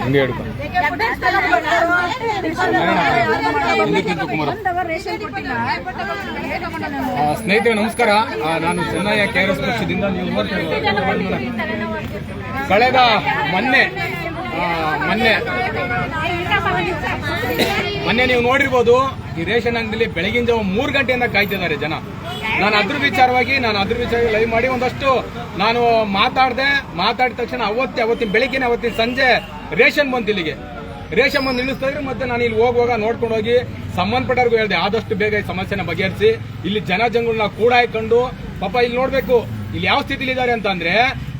ಹಿಂಗೆ ಹಿಡ್ಕೊ ಸ್ನೇಹಿತರೆ ನಮಸ್ಕಾರ ನಾನು ಚೆನ್ನಯ್ಯ ಕೆ ಆರ್ ಎಸ್ ಪಕ್ಷದಿಂದ ನೀವು. ಕಳೆದ ಮೊನ್ನೆ ಮೊನ್ನೆ. ಮೊನ್ನೆ ನೀವು ನೋಡಿರ್ಬೋದು, ಈ ರೇಷನ್ ಅಂಗಡಿಲಿ ಬೆಳಗಿನ ಜಾವ ಮೂರು ಗಂಟೆಯಿಂದ ಕಾಯ್ತಿದ್ದಾರೆ ಜನ. ನಾನು ಅದ್ರ ವಿಚಾರವಾಗಿ, ನಾನು ಅದ್ರ ವಿಚಾರವಾಗಿ ಲೈವ್ ಮಾಡಿ ಒಂದಷ್ಟು ನಾನು ಮಾತಾಡಿದೆ, ಮಾತಾಡಿದ ತಕ್ಷಣ ಅವತ್ತೇ, ಅವತ್ತಿನ ಬೆಳಿಗ್ಗೆನೆ, ಅವತ್ತಿನ ಸಂಜೆ ರೇಷನ್ ಬಂತು ಇಲ್ಲಿಗೆ. ರೇಷನ್ ಬಂದು ನಿಲ್ಲಿಸ್ತಾ ಇದ್ರೆ, ಮತ್ತೆ ನಾನು ಇಲ್ಲಿ ಹೋಗುವಾಗ ನೋಡ್ಕೊಂಡು ಹೋಗಿ ಸಂಬಂಧಪಟ್ಟವ್ರಿಗೂ ಹೇಳಿದೆ, ಆದಷ್ಟು ಬೇಗ ಈ ಸಮಸ್ಯೆನ ಬಗೆಹರಿಸಿ. ಇಲ್ಲಿ ಜನ ಜಂಗುಳನ್ನ ಕೂಡ ಹಾಕೊಂಡು ಪಾಪ ಇಲ್ಲಿ ನೋಡ್ಬೇಕು, ಇಲ್ಲಿ ಯಾವ ಸ್ಥಿತಿಲಿದ್ದಾರೆ ಇದ್ದಾರೆ ಅಂತಂದ್ರೆ,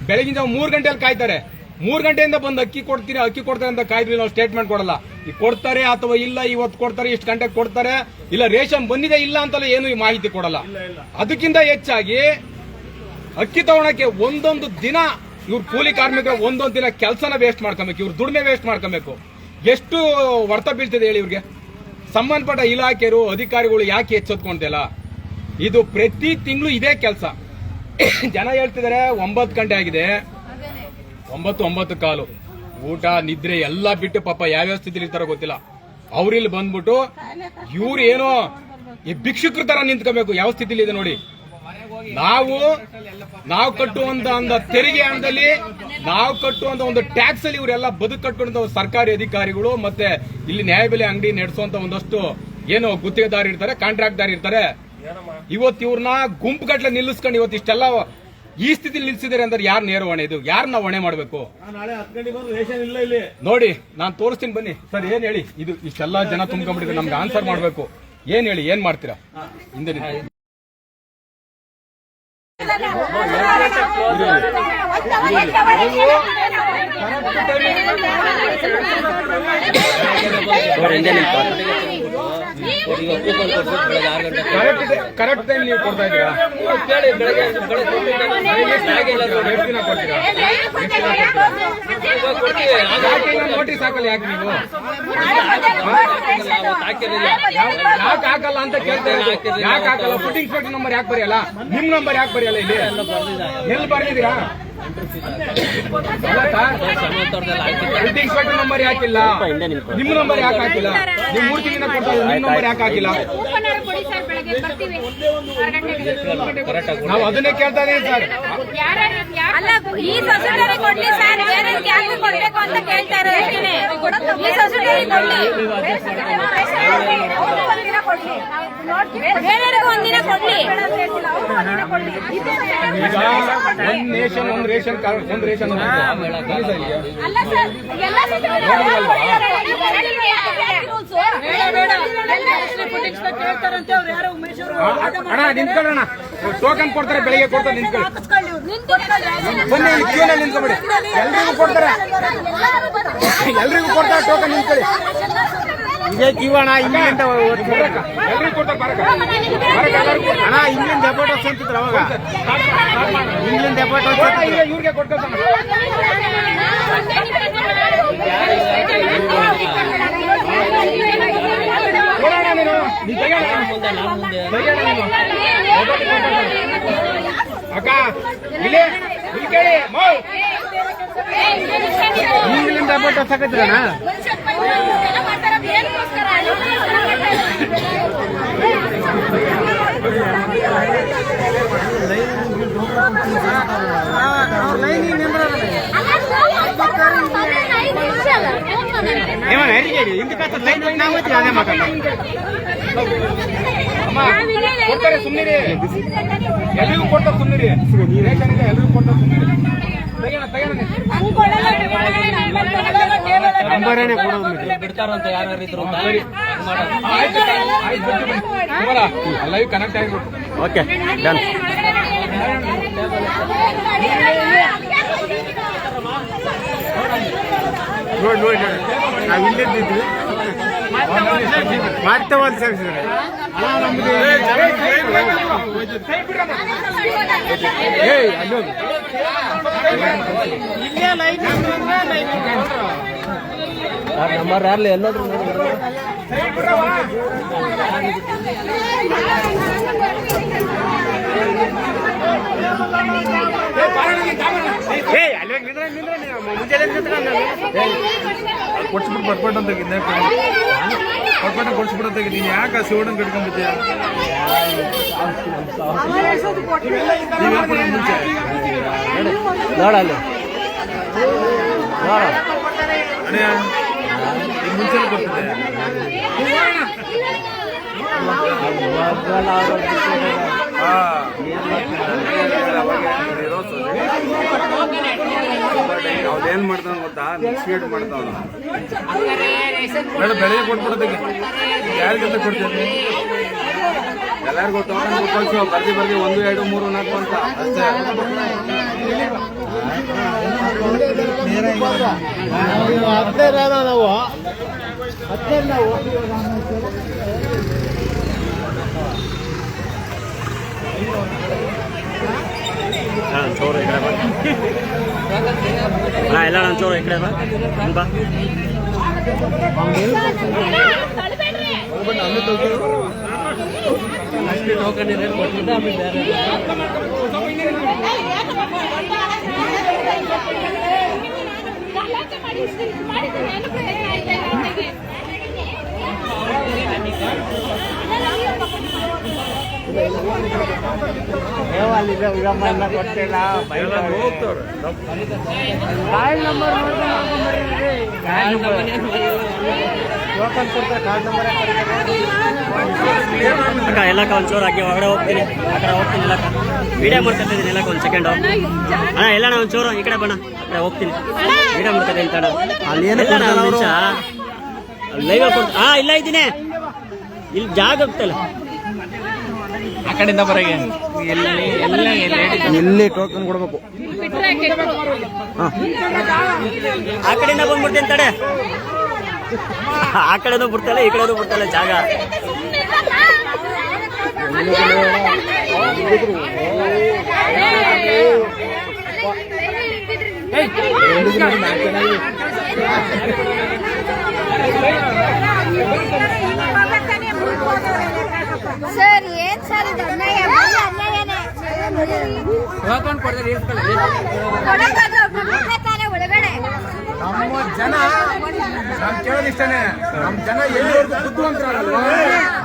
ಬೆಳಗಿನ ಜಾವ ಮೂರು ಗಂಟೆಯಲ್ಲಿ ಕಾಯ್ತಾರೆ. ಮೂರ್ ಗಂಟೆಯಿಂದ ಬಂದು ಅಕ್ಕಿ ಕೊಡ್ತೀನಿ ಅಕ್ಕಿ ಕೊಡ್ತಾರೆ ಅಂತ ಕಾಯ್ದ್ರಿ ನಾವು ಸ್ಟೇಟ್ಮೆಂಟ್ ಕೊಡಲ್ಲ. ಈಗ ಕೊಡ್ತಾರೆ ಅಥವಾ ಇಲ್ಲ ಇವತ್ತು ಕೊಡ್ತಾರೆ ಇಷ್ಟು ಗಂಟೆಗೆ ಕೊಡ್ತಾರೆ ಇಲ್ಲ ರೇಷನ್ ಬಂದಿದೆ ಇಲ್ಲ ಅಂತಲ್ಲ ಏನು ಈ ಮಾಹಿತಿ ಕೊಡಲ್ಲ. ಅದಕ್ಕಿಂತ ಹೆಚ್ಚಾಗಿ ಅಕ್ಕಿ ತಗೊಳಕ್ಕೆ ಒಂದೊಂದು ದಿನ ಇವ್ರ ಕೂಲಿ ಕಾರ್ಮಿಕರ ಒಂದೊಂದು ದಿನ ಕೆಲಸನ ವೇಸ್ಟ್ ಮಾಡ್ಕೊಬೇಕು ಇವ್ರ ದುಡಿಮೆ ವೇಸ್ಟ್ ಮಾಡ್ಕೊಬೇಕು. ಎಷ್ಟು ವರ್ತ ಬೀಳ್ತಿದೆ ಹೇಳಿ ಇವ್ರಿಗೆ? ಸಂಬಂಧಪಟ್ಟ ಇಲಾಖೆಯರು ಅಧಿಕಾರಿಗಳು ಯಾಕೆ ಎಚ್ಚೆತ್ಕೊಂತಿಲ್ಲ? ಇದು ಪ್ರತಿ ತಿಂಗಳು ಇದೇ ಕೆಲಸ. ಜನ ಹೇಳ್ತಿದ್ದಾರೆ ಒಂಬತ್ತು ಗಂಟೆ ಆಗಿದೆ. ಒಂಬತ್ತು ಒಂಬತ್ತು ಕಾಲು. ಊಟ, ನಿದ್ರೆ ಎಲ್ಲ ಬಿಟ್ಟು ಪಾಪ ಯಾವ್ಯಾವ ಸ್ಥಿತಿಲಿ ಇರ್ತಾರೋ ಗೊತ್ತಿಲ್ಲ. ಅವ್ರಿಲ್ಲಿ ಬಂದ್ಬಿಟ್ಟು ಇವ್ರು ಏನೋ ಈ ಭಿಕ್ಷುಕರ ತರ ನಿಂತ್ಕೋಬೇಕು. ಯಾವ ಸ್ಥಿತಿಲಿ ಇದೆ ನೋಡಿ. ನಾವು ನಾವು ಕಟ್ಟುವಂತ ಒಂದು ತೆರಿಗೆ ಹಣದಲ್ಲಿ, ನಾವು ಕಟ್ಟುವಂತ ಒಂದು ಟ್ಯಾಕ್ಸ್ ಅಲ್ಲಿ ಇವರೆಲ್ಲ ಬದುಕು ಕಟ್ಟುವಂತ ಸರ್ಕಾರಿ ಅಧಿಕಾರಿಗಳು ಮತ್ತೆ ಇಲ್ಲಿ ನ್ಯಾಯಬೆಲೆ ಅಂಗಡಿ ನಡೆಸುವಂತ ಒಂದಷ್ಟು ಏನು ಗುತ್ತಿಗೆದಾರ ಇರ್ತಾರೆ ಕಾಂಟ್ರಾಕ್ಟ್ದಾರ್ ಇರ್ತಾರೆ. ಇವತ್ತು ಇವ್ರನ್ನ ಗುಂಪು ಕಟ್ಲೆ ನಿಲ್ಲಿಸ್ಕೊಂಡು ಇವತ್ತು ಇಷ್ಟೆಲ್ಲ ಈ ಸ್ಥಿತಿಲಿ ನಿಲ್ಸಿದ್ದಾರೆ ಅಂದ್ರೆ ಯಾರು ನೇರ ಹೊಣೆ ಇದು? ಯಾರನ್ನ ಹೊಣೆ ಮಾಡಬೇಕು? ನಾಳೆ ಹತ್ತು ಗಂಟೆಗೆ ಬಂದು ರೇಷನ್ ಇಲ್ಲ ಇಲ್ಲಿ. ನೋಡಿ ನಾನು ತೋರಿಸ್ತೀನಿ ಬನ್ನಿ. ಸರ್ ಏನ್ ಹೇಳಿ? ಇದು ಇಷ್ಟೆಲ್ಲ ಜನ ತುಂಬ್ಕೊಂಡ್ಬಿಟ್ಟಿದೆ ನಮ್ಗೆ ಆನ್ಸರ್ ಮಾಡ್ಬೇಕು. ಏನ್ ಹೇಳಿ ಏನ್ ಮಾಡ್ತೀರಾ? ಹಿಂದೆ ನಿಂತು. ಕರೆಕ್ಟ್ ಟೈಮ್ ನೀವು ಕೊಡ್ತಾ ಇದ್ದೀರಾ ನೋಟಿಸ್ ಹಾಕಲ್ಲ ಯಾಕೆ ನೀವು ಯಾಕೆ ಹಾಕಲ್ಲ ಅಂತ ಕೇಳ್ತಾ ಯಾಕೆ ಹಾಕಲ್ಲ? ಫುಡ್ ಇನ್ಸ್ಪೆಕ್ಟರ್ ನಂಬರ್ ಯಾಕೆ ಬರೆಯಲ್ಲ? ನಿಮ್ ನಂಬರ್ ಯಾಕೆ ಬರೆಯಲ್ಲ ಇಲ್ಲಿ? ಎಲ್ಲಿ ಬರ್ದಿದ್ದೀರಾ? ಫುಡ್ ಇನ್ಸ್ಪೆಕ್ಟರ್ ನಂಬರ್ ಯಾಕಿಲ್ಲ? ನಿಮ್ಮ ನಂಬರ್ ಯಾಕೆ ಹಾಕಿಲ್ಲ? ನೀವು ಮೂರು ತಿಂಗಳಿಂದ ಕೊಡ್ತಾ ಇದ್ದೀವಿ ನಿಮ್ ನಂಬರ್ ಯಾಕೆ ಹಾಕಿಲ್ಲ? ನಾವು ಅದನ್ನೇ ಕೇಳ್ತಾ ಇದೀವಿ ಸರ್. ಅಲ್ಲ ಈ ಸೊಸೈಟಿ ಕೊಡ್ಲಿ ಸರ್ ಬೇರೆ ಯಾಕೆ ಕೊಡ್ಬೇಕು ಅಂತ ಕೇಳ್ತಾರೆ ಅಷ್ಟೇನೆ ಈ ಸೊಸೈಟಿ ಕೊಡ್ಲಿ. ಬೇರೆಯವ್ರಿಗೆ ಒಂದಿನ ಕೊಡ್ಲಿ. ಈಗ ಒಂದ್ ನೇಷನ್ ಒಂದ್ ರೇಷನ್ ಕಾರ್ಡ್ ಒಂದ್ ರೇಷನ್. ಅಲ್ಲ ಸರ್ ಎಲ್ಲ ಅಣ್ಣ ನಿಂತ್ಕೊಳ್ಳೋಣ. ಟೋಕನ್ ಕೊಡ್ತಾರೆ ಬೆಳಿಗ್ಗೆ ಕೊಡ್ತಾರೆ ನಿಂತ್ಕೊಳ್ಳಿ. ಬನ್ನಿ ಕ್ಯೂನಲ್ಲಿ ನಿಂತ್ಕೊಬಿಡಿ. ಎಲ್ರಿಗೂ ಕೊಡ್ತಾರೆ. ಎಲ್ರಿಗೂ ಕೊಡ್ತಾರೆ ಟೋಕನ್ ನಿಂತ್ಕೊಳ್ಳಿ. ಇದೇ ಜೀವನ ಇಲ್ಲಿಂದ. ಎಲ್ರಿಗೂ ಕೊಡ್ತಾರೆ ಕೊಡ್ತಾರೆ. ಅಣ್ಣ ಇಂಗ್ಲಿಂದ ಡೆಪೋಟ್ ಅಂತಿದ್ರು ಅವಾಗ. ಇಂಗ್ಲೆಂಡ್ ಡೆಪೋಟ್ ಈಗ ಇವ್ರಿಗೆ ಕೊಟ್ಕೊಳ್ತಾನೆ ಕೊಡೋಣ ನೀನು ನೀ ತೆಗೆಯೋಣ. ತೆಗೆಯೋಣ ನೀನು. ಅಕ್ಕ ಇಲ್ಲಿ ಇಲ್ಲಿ ಕೇಳಿ ಮೌ. ಇಂಗ್ಲಿಂದ ಡೆಪೋಟ್ ಸಾಕಿದ್ರಣ್ಣ ఏమన్నా అడిగేది ఎందుకంత లైన్ ನಾವು ಅದೇ ಮಾತಾಡ ಅಮ್ಮ ಕೊಡ್ತಾರೆ ಸುಮ್ಮನಿರಿ ಎಲ್ರಿಗೂ ಕೊಡ್ತಾರೆ ಸುಮ್ಮನಿರಿ ರೇಷನ್ ಇದೆ ಎಲ್ರಿಗೂ ಕೊಡ್ತಾರೆ ಸುಮ್ಮನಿರಿ ತೆಗೆಯೋಣ ತೆಗೆಯೋಣ ನಂಬರೇನೆ ಕೊಡೋದು ಬಿಡ್ತಾರಂತ ಯಾರು ಇದ್ರು ಸರಿ ಆಯ್ತು ಆಯ್ತು ಕುಮಾರ ಲೈವ್ ಕನೆಕ್ಟ್ ಆಗಿಬಿಟ್ಟು ಓಕೆ ಡನ್ ನೋಡಿ ನೋಡಿ ನಾವು ಇಲ್ಲಿದ್ದಿದ್ವಿ ಮತ್ತೆ ಒಂದು ಸೇರಿಸಿದ್ರೆ ಯಾರ್ಲಿ? ಎಲ್ಲಾದ್ರೂ ಅಲ್ಲಿ ನಿಂದ್ರೆ ನಿಂದ್ರೆ ಮುಂಜಾನೆ ನಿಂತ್ಕೊಂಡು ಕೊಡ್ಸ್ಬಿಟ್ಟು ಬರ್ಬೇಡ ಅಂತ ಪಟ್ಪಟ ಕೊಡ್ಸ್ಬಿಟ್ಟು ನೀನು? ಯಾಕೆ ಕಟ್ಕೊಂಡ್ಬಿಟ್ಟಿಯ ನೀವು ಹೇಳ್ಕೊಡೋ ಮುಂಚೆ? ನೋಡ ಅಲ್ಲಿ. ನೋಡ ಅಣ್ಣ ಈಗ ಮುಂಚೆನೇ ಬರ್ತಿದ್ದೆ ಹಾ ಏನು ಮಾಡ್ತಾನ ಗೊತ್ತಾ ಮಿಕ್ಸ್ಮೇಟ್ ಮಾಡ್ತಾವ ಬೇಡ ಬೆಳಗ್ಗೆ ಕೊಟ್ಬಿಡೋದಕ್ಕೆ ಯಾರಿಗಂತ ಕೊಡ್ತೀನಿ ಎಲ್ಲರಿಗೂ ತಗೊಂಡು ಕಳ್ಸು ಬರ್ದಿ ಬರ್ದಿ ಒಂದು ಎರಡು ಮೂರು ನಾಲ್ಕು ಅಂತ ಅಷ್ಟೇ ನಾವು ಚೋರು ಈ ಕಡೆ ಬಾ ಅಣ್ಣ ಎಲ್ಲ ನನ್ನ ಚೋರು ಈ ಕಡೆ ಬಾ ಹಿಂಗ್ ಬಾ ಅಷ್ಟು ಟೋಕನ್ ಇದೆ ಕೊಟ್ಟಿದ್ದ ಆಮೇಲೆ ಬೇರೆ ಅಲ್ಲಿದೆ ಇನ್ನ ಕೊಟ್ಟಿಲ್ಲ ಎಲ್ಲ ಕಾರ್ಡ್ ನಂಬರ್ ಟೋಕನ್ ಕೊಡ್ತಾರೆ ಅಕ್ಕ ಎಲ್ಲಕ್ಕ ಒಂದು ಚೋರು ಹಾಕಿ ಹೊರಗಡೆ ಹೋಗ್ತೀನಿ. ಆ ಕಡೆ ಹೋಗ್ತೀನಿ ಎಲ್ಲಕ್ಕ ವಿಡಿಯೋ ಮಾಡ್ತಾ ಇದ್ದೀನಿ ಎಲ್ಲಕ್ಕ ಒಂದು ಸೆಕೆಂಡ್ ಅಣ್ಣ ಎಲ್ಲಣ್ಣ ಒಂದು ಚೋರು ಈ ಕಡೆ ಬಣ್ಣ. ಆ ಕಡೆ ಹೋಗ್ತೀನಿ. ವಿಡಿಯೋ ಮಾಡ್ತಾ ಇದ್ದೀನಿ ತಡ. ಅಲ್ಲಿ ಏನಿಲ್ಲ ನಾನು ಲೈವ್ ಹಾ ಇಲ್ಲ ಇದ್ದೀನಿ. ಇಲ್ಲಿ ಜಾಗ ಹೋಗ್ತಲ್ಲ. ಆ ಕಡೆಯಿಂದ ಬರಗೆ ಎಲ್ಲಿ ಟೋಕನ್ ಕೊಡ್ಬೇಕು? ಆ ಕಡೆಯಿಂದ ಬಂದ್ಬಿಡ್ತೀನಿ ತಡೆ. ಆ ಕಡೆನೂ ಬಿಡ್ತಲ್ಲ ಈ ಕಡೆನೂ ಬಿಡ್ತಲ್ಲ ಜಾಗ. ಸರ್ ಏನ್ ಸರ್ ಇದು? ಬರೀ ಕೊಡಕ್ಕಾಗಲ್ಲ, ತಾನೇ ಒಳಗಡೆ. ನಮ್ಮ ಜನ ಕೇಳೋದಿಷ್ಟನೇ ನಮ್ಮ ಜನ ಎಲ್ಲಿವರೆಗೂ ಬುದ್ಧಿವಂತರಾಗಲ್ವಾ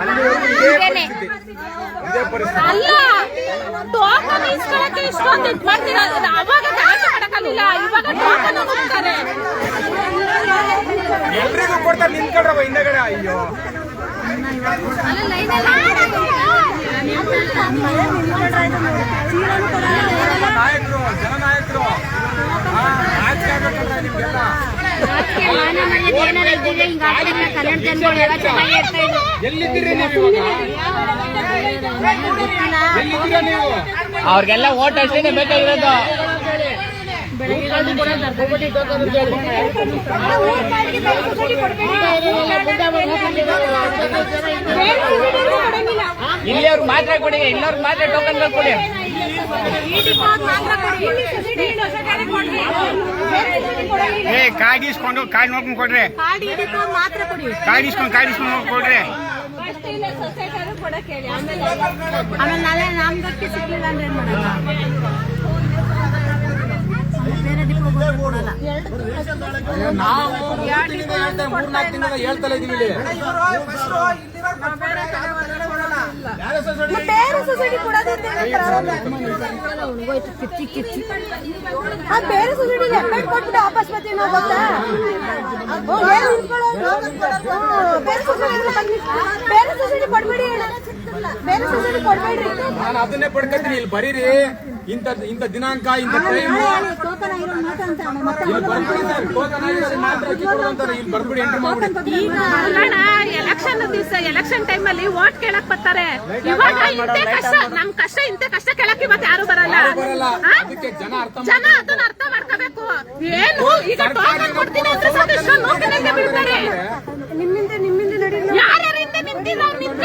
ಅಲ್ಲಿವರೆಗೂ ಇದೇ ಹೀಗೇನೆ. ಪರಿಸ್ಥಿತಿ. ಇದೇ ಪರಿಸ್ಥಿತಿ. ಅಲ್ಲ ಟೋಕನ್ ಇಸ್ಕೊಳಕ್ಕೆ ಇಷ್ಟೊಂದು ಇದ್ ಮಾಡ್ತಿರೋದು ಅವಾಗ ಜಾಸ್ತಿ ಕೊಡಕ್ಕಾಗಲಿಲ್ಲ ಇವಾಗ ಟೋಕನ್ ಕೊಡ್ತಾರೆ ಎಲ್ರಿಗೂ ಕೊಡ್ತಾರೆ ನಿಂತ್ಕೊಳ್ರವ ಹಿಂದಗಡೆ ಅಯ್ಯೋ. ಅವ್ರಿಗೆಲ್ಲ ಓಟ್ ಅಷ್ಟೇ ಬೇಕಾಗಿರೋದು ಇಲ್ಲಿ ಅವ್ರಿಗೆ ಮಾತ್ರ ಕೊಡಿ ಇಲ್ಲವ್ರಿಗೆ ಮಾತ್ರ ಟೋಕನ್ ಕೊಡಿ ಏ ಕಾರ್ಡ್ ಇಸ್ಕೊಂಡು ಕಾರ್ಡ್ ನೋಡ್ಕೊಂಡು ಕೊಡ್ರಿ. ಮಾತ್ರ ಕೊಡಿ. ಕಾರ್ಡ್ ಇಸ್ಕೊಂಡು ಕಾರ್ಡ್ ಇಸ್ಕೊಂಡು ಕೊಡ್ರಿ. ಆಮೇಲೆ ಆಮೇಲೆ ನಾಳೆ ನಮ್ದಕ್ಕೆ ಸಿಗ್ಲಿಲ್ಲ ಅಂದ್ರೆ ಏನ್ ಮಾಡಲ್ಲ ಬೇರೆ ದಿಕ್ಕು ಕೊಡಲ್ಲ ನಾವು ಮೂರ್ ತಿಂಗಳಿಂದ ಹೇಳ್ತೇವೆ ಮೂರ್ನಾಲ್ಕು ತಿಂಗಳಿಂದ ಇದೀವಿ ಬೇರೆ ಸೊಸೈಟಿ ಕೊಡೋದಿದ್ರೆ ಕಿಚ್ಚಿ ಕಿಚ್ಚಿ ಆ ಬೇರೆ ಸೊಸೈಟಿಗೆ ಎಫೆಕ್ಟ್ ಕೊಟ್ಬಿಟ್ಟು ವಾಪಸ್ ಬರ್ತೀವಿ ನಾವು ಗೊತ್ತಾ ಬೇರೆ ಸೊಸೈಟಿ ಬೇರೆ ಸೊಸೈಟಿ ಕೊಡ್ಬೇಡಿ ಅಣ್ಣ. ಬೇರೆ ಸೊಸೈಟಿ ಕೊಡ್ಬೇಡ್ರಿ. ನಾನು ಅದನ್ನೇ ಪಡ್ಕೊತೀನಿ ಇಲ್ಲಿ ಬರೀರಿ. ಇಂಥ ಇಂತ ದಿನಾಂಕ ಇಂತ ಟೈಮ್ ಮಾತಂತ ಮತ್ತೆ ಇಲ್ಲಿ ಬರ್ಬಿಡಿ ಎಂಟ್ರಿ ಮಾಡ್ಬಿಡಿ. ಎಲೆಕ್ಷನ್ ದಿವಸ ಎಲೆಕ್ಷನ್ ಟೈಮ್ ಅಲ್ಲಿ ವೋಟ್ ಕೇಳಕ್ ಬರ್ತಾರೆ. ಇವಾಗ ಇಂತೆ ಕಷ್ಟ ನಮ್ ಕಷ್ಟ ಇಂತೆ ಕಷ್ಟ ಕೇಳಕ್ ಇವತ್ತು ಯಾರು ಬರಲ್ಲ? ಅದಕ್ಕೆ ಜನ ಅರ್ಥ ಜನ ಅದನ್ನ ಅರ್ಥ ಮಾಡ್ಕೋಬೇಕು. ಏನು? ಈಗ ಟೋಕನ್ ಕೊಡ್ತೀನಿ ಅಂದ್ರೆ ಸಾಕು ಇಷ್ಟೊಂದು ಬೀಳ್ತಾರೆ ನಿಮ್ಮಿಂದ ನಿಮ್ಮಿಂದ ನಡಿ ಯಾರ್ಯಾರು ಹಿಂದೆ ನಿಂತಿದ್ದಾರೆ ನಿಂತ್ಕೊಂಡ್ರೆ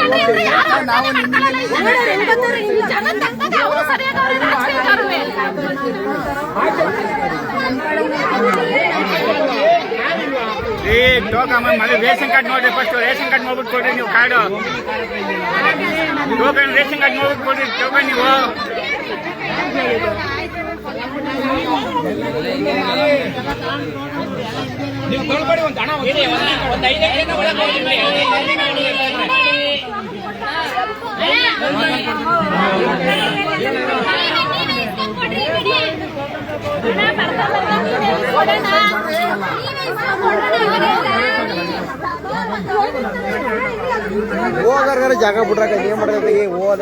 ಅಂದ್ರೆ ಯಾರು ಅರ್ಥನೇ ಮಾಡ್ಕೊಳ್ಳಲ್ಲ ಇದನ್ನ. ಜನ ತಂಗದೆ ಅವರು ಸರಿಯಾಗಿ ಅವ್ರೆ ರಾಜಕೀಯದವ್ರುವೆ. ಮನೆ ರೇಷನ್ ಕಾರ್ಡ್ ನೋಡ್ರಿ ಫಸ್ಟ್ ರೇಷನ್ ಕಾರ್ಡ್ ನೋಡ್ಬಿಟ್ಟು ಕೊಡ್ರಿ ನೀವು ಕಾರ್ಡು. ಟೋಕನ್ ರೇಷನ್ ಕಾರ್ಡ್ ನೋಡ್ಬಿಟ್ಟು ಕೊಡ್ರಿ ಟೋಕನ್ ನೀವು. ನೀವು ಕೊಡ್ಬೇಡಿ ಒಂದು ಹಣ ಒಂದು ಹೋಗಾರ ಜಾಗ ಬಿಟ್ರಾಕ ಏನ್ ಮಾಡ್ಬೇಕು ಹೋದ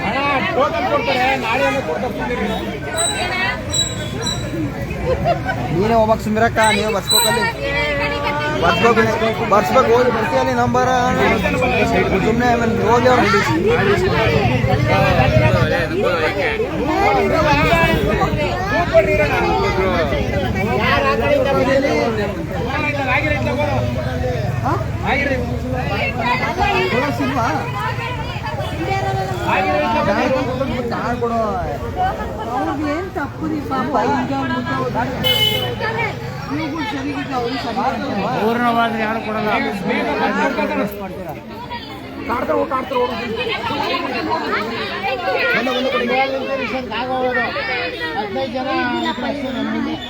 ಅಣ್ಣ ಟೋಕನ್ ಕೊಡ್ತಾರೆ ನಾಳೆಯಿಂದ ಕೊಡ್ತಾರೆ ಸುಮ್ನಿರಿ. ನೀನೇ ಹೋಗ್ಬೇಕು ಸುಂದರಕ್ಕ ನೀವು ಬರ್ಸ್ಬೇಕಲ್ಲಿ ಬರ್ಸ್ಬೇಕು ಬರ್ಸ್ಬೇಕು ಹೋಗಿ ಬರ್ತೀಯಲ್ಲಿ ನಂಬರ್ ಸುಮ್ಮನೆ ಹೋಗಿ ಅವ್ರು. ಕೊಡು ಏನ್ ತಪ್ಪು ಪೂರ್ಣವಾದ್ರೆ ಯಾರು ಕೊಡಲ್ಲ ಹದಿನೈದು ಜನ ಕೊಡ್ಬೇಕು.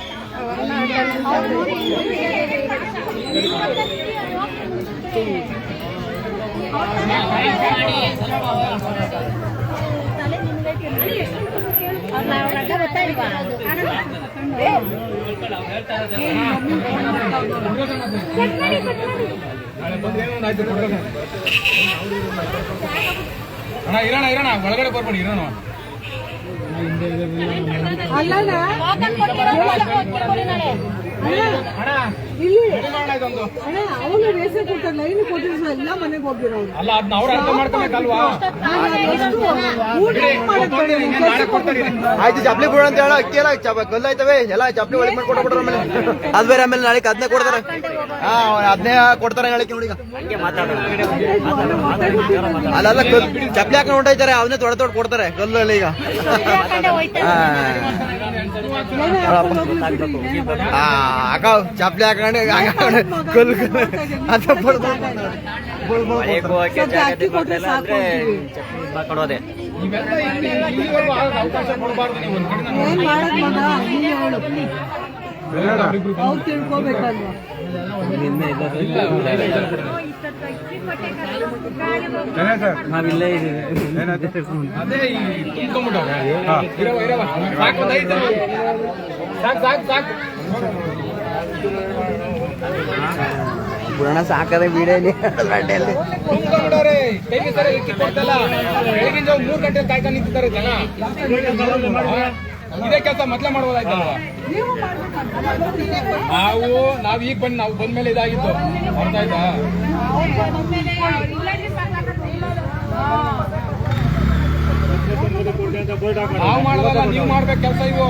ಅಣ್ಣ ಇರೋಣ ಇರೋಣ ಒಳಗಡೆ ಬರ್ಬೇಡಿ ಇರೋಣ ಅಲ್ಲಣ್ಣ ಅಣ್ಣ ಇಲ್ಲಿ. ಇರೋಣ ಇದೊಂದು ಅಣ್ಣ ಅವನು ರೇಷನ್ ಕೊಟ್ಟ ಲೈನ್ ಕೊಟ್ಟಿದ್ರು ಎಲ್ಲ ಮನೆಗೆ ಹೋಗಿರೋದು ಅಲ್ಲ ಅದನ್ನ ಅವ್ರು ಅರ್ಥ ಮಾಡ್ಕೊಬೇಕಲ್ವಾ? ಊಟ ಬಿಡಿ, ಕೊಡ್ತಾರೆ, ಇನ್ನೇನ್ ನಾಳೆ ಕೊಡ್ತಾರೆ ಇರಿ. ಆಯ್ತು ಚಪ್ಲಿ ಬಿಡು ಅಂತ ಹೇಳ ಅಕ್ಕಿ ಎಲ್ಲ ಚಪ ಗೊತ್ತಾಯ್ತವೆ. ಎಲ್ಲ ಚಪ್ಲಿ ಒಳಗೆ ಮಾಡಿ ಕೊಟ್ಬಿಡ್ರ ಆಮೇಲೆ. ಅದ್ ಬೇರೆ ಆಮೇಲೆ ನಾಳೆ ಅದನ್ನೇ ಕೊಡ್ತಾರೆ. ಹಾ ಅದನ್ನೇ ಕೊಡ್ತಾರೆ ನಾಳೆ ನೋಡಿ. ಅಲ್ಲೆಲ್ಲ ಚಪ್ಲಿ ಹಾಕೊಂಡು ಹೊಂಟೈತಾರೆ ಅವನ್ನೇ ತೊಡೆ ತೊಡೆ ಕೊಡ್ತಾರೆ. ಕಲ್ಲಲ್ಲಿ ಈಗ. ಹಾ. ಆ, ಅಕ್ಕ ಚಪ್ಲಿ ಹಾಕೊಂಡು ಹಾಕೊಂಡು ಕಲ್ಲು. ಅವ್ರು ತಿಳ್ಕೊಬೇಕಲ್ವಾ? ನಾವಿಲ್ಲೇ ಇದೀವಿ ಅದೇ ಈ ತುಂಬ್ಕೊಂಡ್ಬಿಟ್ಟವ್ರೆ. ಇರವ, ಇರವ. ಸಾಕು, ಒಂದ್ ಐದು ಸಾಕು ಸಾಕು ಸಾಕು ಬುಡಣ ಸಾಕದೆ ಬೆಳಗಿನ ಜಾವ ಮೂರ್ ಗಂಟೆ ಕಾಯ್ಕೊಂಡು ನಿಂತಿದ್ದಾರೆ ಜನ. ಇದೇ ಕೆಲಸ ಮೊದ್ಲೇ ಮಾಡ್ಬೋದಾಯ್ತಲ್ವಾ? ನಾವು ನಾವ್ ಈಗ ಬಂದ್ ನಾವು ಬಂದ್ಮೇಲೆ ಇದಾಗಿತ್ತು ಅರ್ಥ ಆಯ್ತಾ? ನಾವು ಮಾಡೋದಲ್ಲ ನೀವು ಮಾಡ್ಬೇಕು ಕೆಲಸ ಇವು.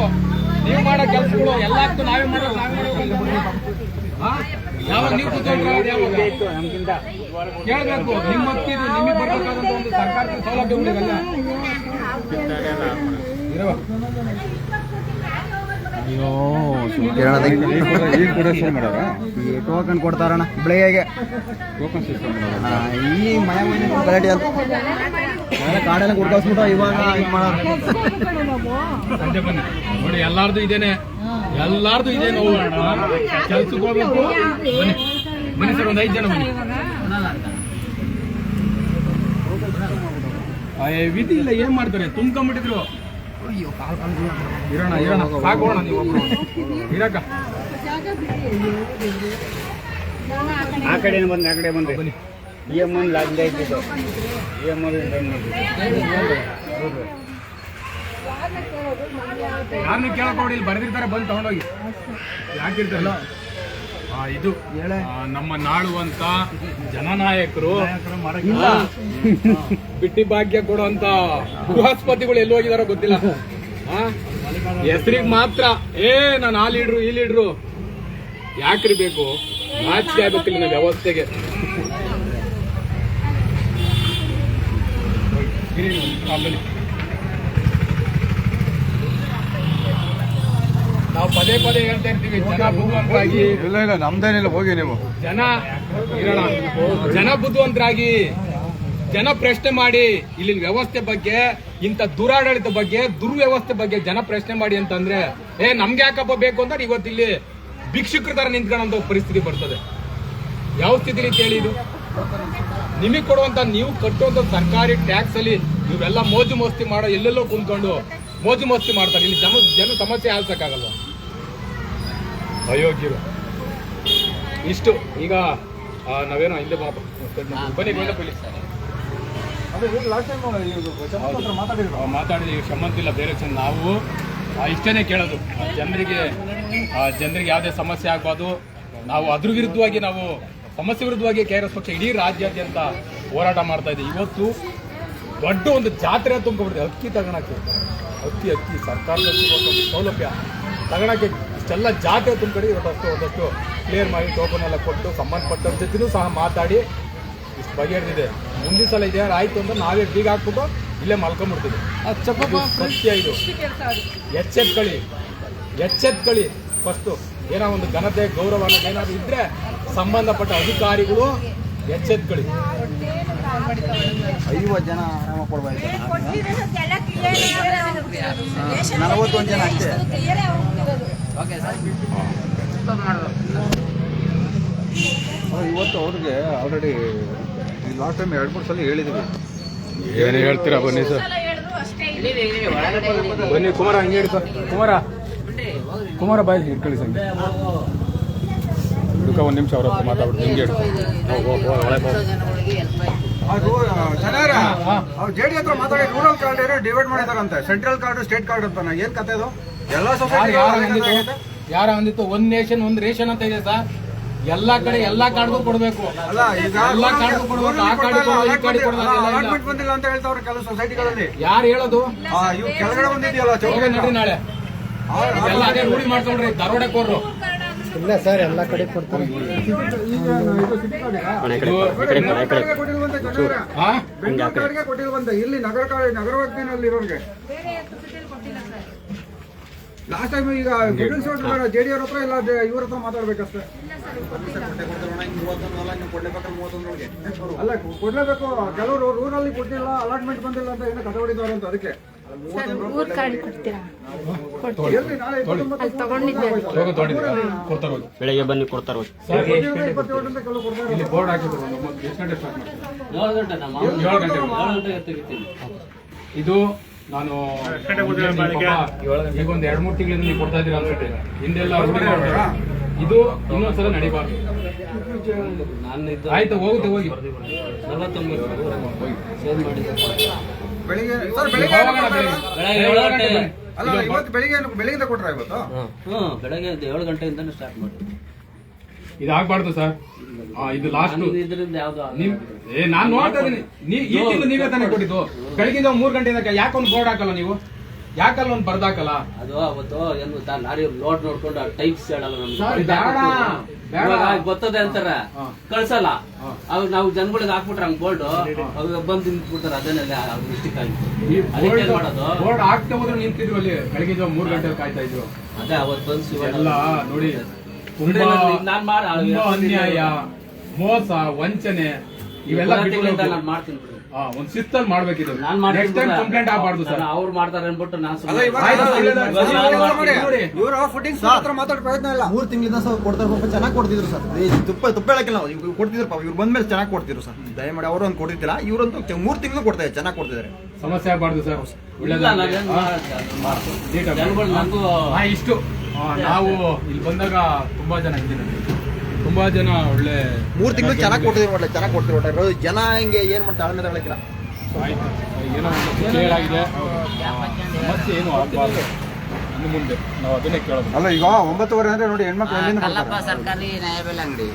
ನೀವು ಮಾಡೋ ಕೆಲಸಗಳು ಎಲ್ಲದಕ್ಕೂ ನಾವೇ ಮಾಡೋ ನಾವೇ ಮಾಡ್ಬೇಕು? ಯಾವಾಗ ನೀವು? ಕೇಳ್ಬೇಕು. ನಿಮ್ಮ ನಿಮಗೆ ಬರಬೇಕಾದಂತ ಒಂದು ಸರ್ಕಾರದ ಸೌಲಭ್ಯಗಳಿಗೆಲ್ಲ ಇರುವ. ಈ ಟೋಕನ್ ಕೊಡ್ತಾರಣ ಬೆಳಿಗ್ಗೆಗೆ ಸಿಸ್ಟಮ್ ಈ ಮನೆ ಗಲಾಟೆ ಅಂತ ಕಾಡೆಲ್ಲ ಕುಡ್ಕಸ್ಬಿಟ್ಟು ಇವಾಗ ಇದು ಮಾಡೋದು ಸಂಜೆ ಬನ್ನಿ. ನೋಡಿ ಎಲ್ಲಾರ್ದು ಇದೇನೆ. ಎಲ್ಲಾರ್ದು ಇದೇ ನೋವು ಕೆಲ್ಸಕ್ಕೆ ಹೋಗ್ಬೇಕು. ಬನ್ನಿ. ಬನ್ನಿ ಸರ್ ಒಂದು ಐದು ಜನ ಬನ್ನಿ. ಅಯ್ಯ, ವಿಧಿ ಇಲ್ಲ ಏನ್ ಮಾಡ್ತಾರೆ? ತುಂಬ್ಕೊಂಡ್ಬಿಟ್ಟಿದ್ರು ಇರೋಣ ಇರೋಣ. ಸಾಕೋಣ ನೀವು ಇರಕ್ಕ. ಆ ಕಡೆ ಬಂದ್ರೆ ಆ ಕಡೆ ಬಂದ್ರಿ ಈ ಅಮ್ಮನ ಲಾಗ್ಲೇ ಇದ್ದಿದ್ದು ನಾನು ಕೇಳಕೋಡಿ ಇಲ್ಲಿ ಬರೆದಿರ್ತಾರೆ ಬಂದು ತಗೊಂಡೋಗಿ. ಯಾಕಿರ್ತಲ್ಲ ಇದು ನಮ್ಮ ನಾಳುವಂತ ಜನನಾಯಕರು. ಆ, ಬಿಟ್ಟಿ ಭಾಗ್ಯ ಕೊಡುವಂತ ಬೃಹಸ್ಪತಿಗಳು ಎಲ್ಲಿ ಹೋಗಿದಾರೋ ಗೊತ್ತಿಲ್ಲ. ಹೆಸರಿಗೆ ಮಾತ್ರ. ಏ ನಾನು ಆ ಲೀಡ್ರು ಈ ಲೀಡ್ರು. ಯಾಕ್ರಿ ಬೇಕು? ನಾಚಿಕೆ ಆಗ್ಬೇಕಿಲ್ಲ ನಮ್ಮ ನಾವು ಪದೇ ಪದೇ ಹೇಳ್ತಾ ಇರ್ತೀವಿ ಜನ ಬುದ್ಧಿವಂತರಾಗಿ. ಇಲ್ಲ ಇಲ್ಲ ನಮ್ದೇನಿಲ್ಲ ಹೋಗಿ ನೀವು. ಜನ ಇರೋಣ. ಜನ ಬುದ್ಧಿವಂತರಾಗಿ ಜನ ಪ್ರಶ್ನೆ ಮಾಡಿ ಇಲ್ಲಿನ ವ್ಯವಸ್ಥೆ ಬಗ್ಗೆ ಇಂಥ ದುರಾಡಳಿತ ಬಗ್ಗೆ ದುರ್ವ್ಯವಸ್ಥೆ ಬಗ್ಗೆ ಜನ ಪ್ರಶ್ನೆ ಮಾಡಿ ಅಂತಂದ್ರೆ ಏ ನಮ್ಗೆ ಯಾಕಪ್ಪ ಬೇಕು ಅಂದ್ರೆ ಇವತ್ತಿಲ್ಲಿ ಭಿಕ್ಷುಕರ ತರ ನಿಂತ್ಕೊಂಡಂತ ಪರಿಸ್ಥಿತಿ ಬರ್ತದೆ. ಯಾವ ಸ್ಥಿತಿಲಿ ಕೇಳಿ ಇದು? ನಿಮಗೆ ಕೊಡುವಂತ ನೀವು ಕಟ್ಟುವಂತ ಸರ್ಕಾರಿ ಟ್ಯಾಕ್ಸ್ ಅಲ್ಲಿ ನೀವೆಲ್ಲ ಮೋಜು ಮಸ್ತಿ ಮಾಡೋ ಎಲ್ಲೆಲ್ಲೋ ಕುಂತ್ಕೊಂಡು ಮೋಜು ಮಸ್ತಿ ಮಾಡ್ತಾರೆ. ಇಲ್ಲಿ ಜನ ಜನ ಸಮಸ್ಯೆ ಆಲ್ಸಕ್ಕಾಗಲ್ಲ ಅಯೋಗ್ಯರು. ಇಷ್ಟು. ಈಗ ನಾವೇನೋ ಹಿಂದೆ ಬಾ- ಬನ್ನಿ ಬೇಡ ಮಾತಾಡಿದೀವಿ ಸಂಬಂಧಿಲ್ಲ ಬೇರೆ ಚೆಂದ. ನಾವು ಇಷ್ಟೇ ಇಷ್ಟನೇ ಕೇಳೋದು. ಜನರಿಗೆ ಜನರಿಗೆ ಯಾವುದೇ ಸಮಸ್ಯೆ ಆಗ್ಬಾರ್ದು. ನಾವು ಅದ್ರ ವಿರುದ್ಧವಾಗಿ ನಾವು ಸಮಸ್ಯೆ ವಿರುದ್ಧವಾಗಿ ಕೆ ಆರ್ ಎಸ್ ಪಕ್ಷ ಇಡೀ ರಾಜ್ಯಾದ್ಯಂತ ಹೋರಾಟ ಮಾಡ್ತಾ ಇದೆ. ಇವತ್ತು ದೊಡ್ಡ ಒಂದು ಜಾತ್ರೆ ತುಂಬಿಬಿಡ್ತೀವಿ ಅಕ್ಕಿ ತಗೊಳಕ್ಕೆ ಅಕ್ಕಿ ಅಕ್ಕಿ ಸರ್ಕಾರದ ಸೌಲಭ್ಯ. ತಗೊಳಕ್ಕೆ ಇಷ್ಟೆಲ್ಲ ಜಾತ್ರೆ ತುಂಬಿಕಡೆ ಇವತ್ತಷ್ಟು ಒಂದಷ್ಟು ಕ್ಲಿಯರ್ ಮಾಡಿ ಟೋಕನ್ ಎಲ್ಲ ಕೊಟ್ಟು ಸಂಬಂಧಪಟ್ಟವ್ರ ಜೊತೆನೂ ಸಹ ಮಾತಾಡಿ ಇಷ್ಟು ಬಗೆಹರಿದಿದೆ. ಮುಂದಿನ ಸಲ ಇದೆ ಆಯಿತು ಅಂದ್ರೆ ನಾವೇ ಬೀಗ ಹಾಕ್ಬಿಟ್ಟು ಇಲ್ಲೇ ಮಲ್ಕೊಂಡ್ಬಿಡ್ತೀವಿ. ಎಚ್ಚೆತ್ಕಳಿ ಸತ್ಯ ಇದು. ಎಚ್ಚೆತ್ಕಳಿ ಎಚ್ಚೆತ್ಕೊಳ್ಳಿ. ಫಸ್ಟು ಏನೋ ಒಂದು ಘನತೆ ಗೌರವ ಏನಾದ್ರು ಇದ್ರೆ ಸಂಬಂಧಪಟ್ಟ ಅಧಿಕಾರಿಗಳು ಎಚ್ಚೆತ್ಕೊಳ್ಳಿ. ಐವತ್ತು ಜನ ಆರಾಮ ಕೊಡ್ಬೇಕು. ನಲವತ್ತೊಂದು ಜನ ಅಷ್ಟೇ. ಇವತ್ತು ಅವ್ರಿಗೆ ಆಲ್ರೆಡಿ ಲಾಸ್ಟ್ ಟೈಮ್ ಎರಡು ಮೂರು ಸಲ ಹೇಳಿದ್ವಿ. ಏನು ಹೇಳ್ತೀರಾ ಬನ್ನಿ ಸರ್. ಬನ್ನಿ ಕುಮಾರ ಹಂಗೆ ಹೇಳಿ ಸರ್. ಕುಮಾರ. ಕುಮಾರ ಬಾಯಿ ಇಟ್ಕೊಳ್ಳಿ ಸರ್? ಹುಡುಕ ಒಂದು ನಿಮಿಷ ಅವ್ರ ಹತ್ರ ಮಾತಾಡ್ಬಿಟ್ಟು ಹಿಂಗೆ. ಅದು ಅವ್ರು ಜೆ ಡಿ ಹತ್ರ ಮಾತಾಡಿ ರೂರಲ್ ಕಾರ್ಡ್ ಏನೋ ಡಿವೈಡ್ ಮಾಡಿದಾರಂತೆ. ಸೆಂಟ್ರಲ್ ಕಾರ್ಡ್ ಸ್ಟೇಟ್ ಕಾರ್ಡ್ ಅಂತ ಏನು ಕತೆ ಇದು ಎಲ್ಲ ಯಾರು ಸೊಸೈಟಿ ಯಾರು ಅಂದಿತ್ತು ಯಾರ ಅಂದಿತ್ತು ಒಂದ್ ನೇಷನ್ ಒಂದ್ ರೇಷನ್ ಅಂತ ಇದೆ ಸರ್. ಎಲ್ಲಾ ಕಡೆ ಎಲ್ಲಾ ಕಾರ್ಡ್ಗೂ ಕೊಡ್ಬೇಕು. ಎಲ್ಲಾ ಕಾರ್ಡ್ಗೂ ಕೊಡ್ಬೇಕು. ಆ ಕಾರ್ಡ್ ಈ ಕಾರ್ಡ್ ಕೊಡೋ ಅಲಾಟ್ಮೆಂಟ್ ಬಂದಿಲ್ಲ ಅಂತ ಹೇಳ್ತಾವ್ರೆ ಕೆಲವು ಸೊಸೈಟಿಗಳಲ್ಲಿ ಯಾರು ಹೇಳೋದು? ಇವು ಕೆಳಗಡೆ ಬಂದಿದೆಯಲ್ಲ ನಡ್ರಿ ನಾಳೆ. ಎಲ್ಲ ಅದೇ ರೂಢಿ ಮಾಡ್ಕೊಂಡ್ರಿ ದರೋಡೆಕೋರ್ರು ಇಲ್ಲ ಸರ್ ಎಲ್ಲ ಕಡೆ ಕೊಡ್ತಾರೆ. ಇಲ್ಲಿ ನಗರ ನಗರ ವ್ಯಾಪ್ತಿನಲ್ಲಿ ಇರೋರಿಗೆ ಲಾಸ್ಟ್ ಟೈಮ್ ಈಗ ಮಿಡಲ್ ಸೋಟ್ ಜೆ ಡಿ ಅವ್ರ ಹತ್ರ ಇಲ್ಲ ಇವ್ರ ಹತ್ರ ಮಾತಾಡ್ಬೇಕಷ್ಟೇ. ಅಲ್ಲ ಕೊಡ್ಲೇಬೇಕು. ಕೆಲವರು ರೂರಲ್ಲಿ ಕೊಟ್ಟಿಲ್ಲ ಅಲಾಟ್ಮೆಂಟ್ ಬಂದಿಲ್ಲ ಅಂತ ಏನೋ ಕಥೆ ಹೊಡಿದವ್ರೆ ಅಂತ ಅದಕ್ಕೆ. ಊರ್ ಕಾರ್ಡ್ ಕೊಡ್ತೀರಾ? ಬೆಳಿಗ್ಗೆ ಬನ್ನಿ ಕೊಡ್ತಾರ ಇದು ನಾನು ಈಗ ಒಂದು ಎರಡು ಮೂರು ತಿಂಗಳಿಂದ ನೀವು ಕೊಡ್ತಾ ಇದ್ದೀರಾ ಅನ್ಸುತ್ತೆ ಹಿಂದೆಲ್ಲ. ಇದು ಇನ್ನೊಂದ್ಸಲ ನಡಿಬಾರ್ದು. ಆಯ್ತು ಹೋಗುತ್ತೆ ಹೋಗಿ. ಬೆಳಿಗ್ಗೆ ಸರ್ ಬೆಳಿಗ್ಗೆ. ಅಲ್ಲ ಇವತ್ತು ಬೆಳಿಗ್ಗೆ ಬೆಳಿಗ್ಗೆ ಕೊಟ್ರ ಇವತ್ತು? ಹ್ಮ್ ಬೆಳಗ್ಗೆ ಏಳು ಗಂಟೆಯಿಂದನೇ ಸ್ಟಾರ್ಟ್ ಮಾಡಿ ಇದಾಗಬಾರ್ದು ಸರ್. ಆ, ಇದು ಲಾಸ್ಟ್ ಇದ್ರಿಂದ ಯಾವ್ದು ನಿಮ್ ಏ ನಾನ್ ನೋಡ್ತಾ ಇದೀನಿ. ನೀ ಈ ತಿಂಗಳು ನೀವೇ ತಾನೇ ಕೊಟ್ಟಿದ್ದು. ಬೆಳಗಿಂದ ಮೂರ್ ಗಂಟೆಯಿಂದ ಯಾಕೊಂದು ಬೋರ್ಡ್ ಹಾಕಲ್ಲ ನೀವು? ಯಾಕಲ್ಲ ಒಂದ್ ಬರ್ದಾಕಲ್ಲ ಅದು ಅವತ್ತು ಏನು ಗೊತ್ತಾ? ಲಾರಿ ಲೋಡ್ ನೋಡ್ಕೊಂಡು ಟೈಪ್ಸ್ ಹೇಳಲ್ಲ ಸರ್, ಬೇಡ, ಬೇಡ. ನಮ್ಗೆ ಗೊತ್ತದೆ ಅಂತಾರ. ಹಾ. ಕಳ್ಸಲ್ಲ. ಹಾ. ಅವಾಗ ನಾವು ಜನಗಳಿಗೆ ಹಾಕ್ಬಿಟ್ರೆ ಹಂಗ್ ಬೋರ್ಡ್. ಅವಾಗ ಬಂದು ನಿಂತ್ಬಿಡ್ತಾರೆ. ಅದನ್ನೆಲ್ಲ ಮಿಸ್ಟೇಕ್ ಆಗಿತ್ತು ಈ ಅದಕ್ಕೆ ಏನ್ ಮಾಡೋದು? ಬೋರ್ಡ್ ಹಾಕ್ತಾ ಹೋದ್ರೆ ನಿಂತಿದ್ರು ಅಲ್ಲಿ. ಬೆಳಗಿಂದ ಮೂರ್ ಗಂಟೆ ಕಾಯ್ತಾ ಇದ್ರು ಅದೇ ಅವತ್ತು ಬಂದು ಎಲ್ಲ ನೋಡಿ. ತುಂಬಾ ನಾನ್- ನಾನ್ ಮಾಡ ತುಂಬಾ ಅನ್ಯಾಯ. ಮೋಸ ವಂಚನೆ ಇವೆಲ್ಲ ನಾನು ಮಾಡ್ತೀನಿ ಬಿಡ್ರಿ ಆ, ಒಂದ್ ಶಿಸ್ತಲ್ಲಿ ಮಾಡ್ಬೇಕಿದ್ರು ನಾನ್ ಮಾಡ್ತೀನಿ ನೆಕ್ಸ್ಟ್ ಟೈಮ್ ಕಂಪ್ಲೇಂಟ್ ಆಗ್ಬಾರ್ದು ಸರ್. ಅವ್ರು ಮಾಡ್ತಾರೆ ಅನ್ಬಿಟ್ಟು ಮಾತಾಡೋ ಪ್ರಯತ್ನ ಇಲ್ಲ. ಮೂರು ತಿಂಗಳಿಂದ ಸರ್ ಕೊಡ್ತಾರೆ ಪಾಪ ಚೆನ್ನಾಗಿ ಕೊಡ್ತಿದ್ರು ಸರ್. ತುಪ್ಪ ತುಪ್ಪ ಹೇಳಕ್ಕಿಲ್ಲ ನಾವು. ಇವ್ರು ಕೊಡ್ತಿದ್ರು ಪಾಪ ಇವ್ರು ಬಂದ್ಮೇಲೆ ಚೆನ್ನಾಗಿ ಕೊಡ್ತಿದ್ರು ಸರ್. ದಯಮಾಡಿ ಅವರು ಒಂದು ಕೊಡ್ತಿದ್ದಿಲ್ಲ ಇವರಂತೂ ಮೂರ್ ತಿಂಗಳು ಕೊಡ್ತಾರೆ ಚೆನ್ನಾಗಿ ಕೊಡ್ತಿದ್ದಾರೆ. ಸಮಸ್ಯೆ ಆಗ್ಬಾರ್ದು ಸರ್. ಇಷ್ಟು. ನಾವು ಇಲ್ಲಿ ಬಂದಾಗ ತುಂಬಾ ಜನ ಇದ್ದೀನಿ ತುಂಬಾ ಜನ ಒಳ್ಳೆ ಮೂರು ತಿಂಗಳು ಚೆನ್ನಾಗಿ ಕೊಡ್ತೀವಿ ಒಳ್ಳೆ ಚೆನ್ನಾಗಿ ಕೊಡ್ತಿದ್ರು ಒಳ್ಳೆ ಜನ ಹಿಂಗೆ ಏನು ಮಾಡ್ತಾರೆ ತಾಳ್ಮೆ ತಗೊಳಕ್ಕಿಲ್ಲ ಆಯ್ತು. ಏನೋ ಒಂದು ಕ್ಲಿಯರ್ ಆಗಿದೆ. ಸಮಸ್ಯೆ ಏನು ಆಗಬಾರ್ದು. ಇನ್ನು ಮುಂದೆ. ನಾವು ಅದನ್ನೇ ಕೇಳೋದು. ಅಲ್ಲ ಈಗ ಒಂಬತ್ತುವರೆ ಅಂದ್ರೆ ನೋಡಿ ಹೆಣ್ಮಕ್ಳು ಸರ್ಕಾರಿ ನ್ಯಾಯಬೆಲೆ ಅಂಗಡಿ.